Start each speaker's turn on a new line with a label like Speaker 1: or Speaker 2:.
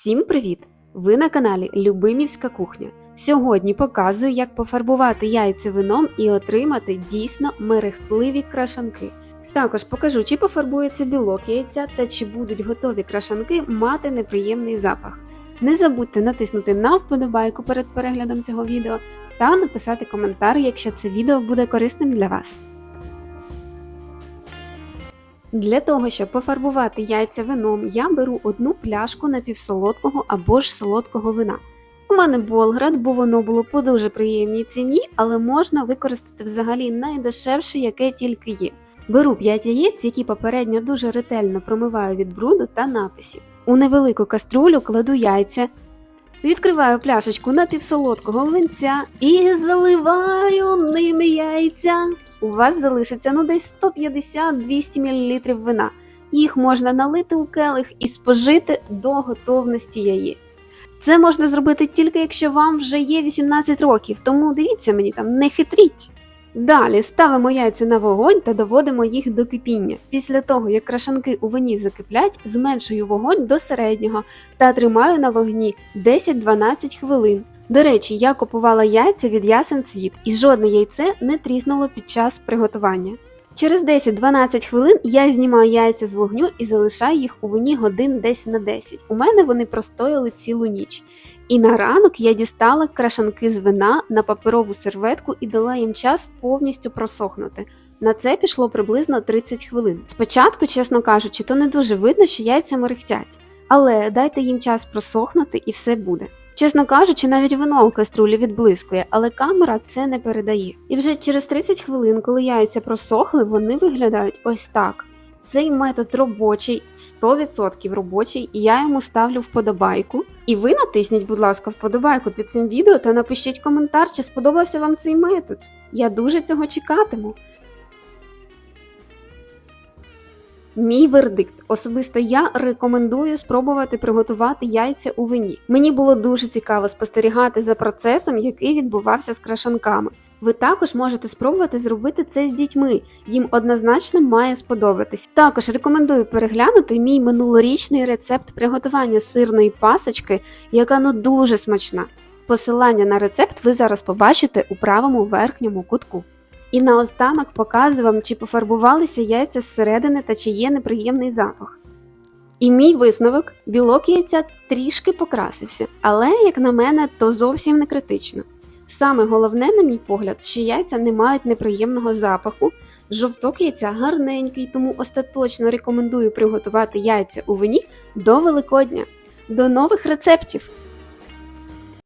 Speaker 1: Всім привіт! Ви на каналі Любимівська кухня. Сьогодні показую, як пофарбувати яйця вином і отримати дійсно мерехтливі крашанки. Також покажу, чи пофарбується білок яйця та чи будуть готові крашанки мати неприємний запах. Не забудьте натиснути на вподобайку перед переглядом цього відео та написати коментар, якщо це відео буде корисним для вас. Для того, щоб пофарбувати яйця вином, я беру одну пляшку напівсолодкого або ж солодкого вина. У мене Болград, бо воно було по дуже приємній ціні, але можна використати взагалі найдешевше, яке тільки є. Беру 5 яєць, які попередньо дуже ретельно промиваю від бруду та написів. У невелику каструлю кладу яйця, відкриваю пляшечку напівсолодкого винця і заливаю ними яйця. У вас залишиться ну десь 150-200 мл вина. Їх можна налити у келих і спожити до готовності яєць. Це можна зробити тільки якщо вам вже є 18 років, тому дивіться мені там, не хитріть. Далі ставимо яйця на вогонь та доводимо їх до кипіння. Після того, як крашанки у вині закиплять, зменшую вогонь до середнього та тримаю на вогні 10-12 хвилин. До речі, я купувала яйця від ясен світ, і жодне яйце не тріснуло під час приготування. Через 10-12 хвилин я знімаю яйця з вогню і залишаю їх у вині годин десь на 10. У мене вони простояли цілу ніч. І на ранок я дістала крашанки з вина на паперову серветку і дала їм час повністю просохнути. На це пішло приблизно 30 хвилин. Спочатку, чесно кажучи, то не дуже видно, що яйця мерехтять, але дайте їм час просохнути і все буде. Чесно кажучи, навіть вино у каструлі відблискує, але камера це не передає. І вже через 30 хвилин, коли яйця просохли, вони виглядають ось так. Цей метод робочий, 100% робочий, і я йому ставлю вподобайку. І ви натисніть, будь ласка, вподобайку під цим відео та напишіть коментар, чи сподобався вам цей метод. Я дуже цього чекатиму. Мій вердикт. Особисто я рекомендую спробувати приготувати яйця у вині. Мені було дуже цікаво спостерігати за процесом, який відбувався з крашанками. Ви також можете спробувати зробити це з дітьми, їм однозначно має сподобатись. Також рекомендую переглянути мій минулорічний рецепт приготування сирної пасочки, яка ну дуже смачна. Посилання на рецепт ви зараз побачите у правому верхньому кутку. І наостанок показую вам, чи пофарбувалися яйця зсередини та чи є неприємний запах. І мій висновок білок яйця трішки покрасився, але, як на мене, то зовсім не критично. Саме головне, на мій погляд, що яйця не мають неприємного запаху, жовток яйця гарненький, тому остаточно рекомендую приготувати яйця у вині до Великодня. До нових рецептів!